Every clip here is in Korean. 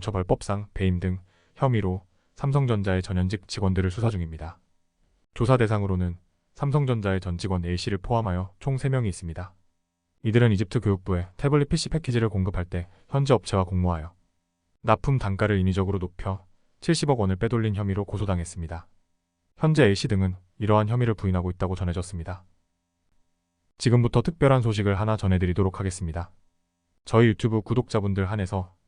처벌법상 배임 등 혐의로 삼성전자의 전현직 직원들을 수사 중입니다. 조사 대상으로는 삼성전자의 전 직원 A씨를 포함하여 총 3명이 있습니다. 이들은 이집트 교육부에 태블릿 PC 패키지를 공급할 때 현지 업체와 공모하여 납품 단가를 인위적으로 높여 70억 원을 빼돌린 혐의로 고소당했습니다. 현재 A씨 등은 이러한 혐의를 부인하고 있다고 전해졌습니다. 지금부터 특별한 소식을 하나 전해드리도록 하겠습니다. 저희 유튜브 구독자분들 한해서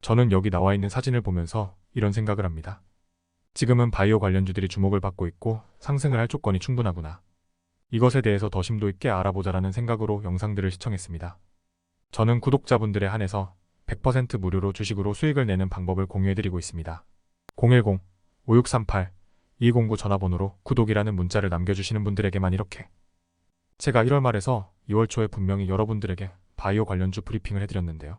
저는 여기 나와 있는 사진을 보면서 이런 생각을 합니다. 지금은 바이오 관련주들이 주목을 받고 있고 상승을 할 조건이 충분하구나. 이것에 대해서 더 심도 있게 알아보자라는 생각으로 영상들을 시청했습니다. 저는 구독자분들에 한해서 100% 무료로 주식으로 수익을 내는 방법을 공유해드리고 있습니다. 010-5638-2209 전화번호로 구독이라는 문자를 남겨주시는 분들에게만 이렇게 제가 1월 말에서 2월 초에 분명히 여러분들에게 바이오 관련주 브리핑을 해드렸는데요.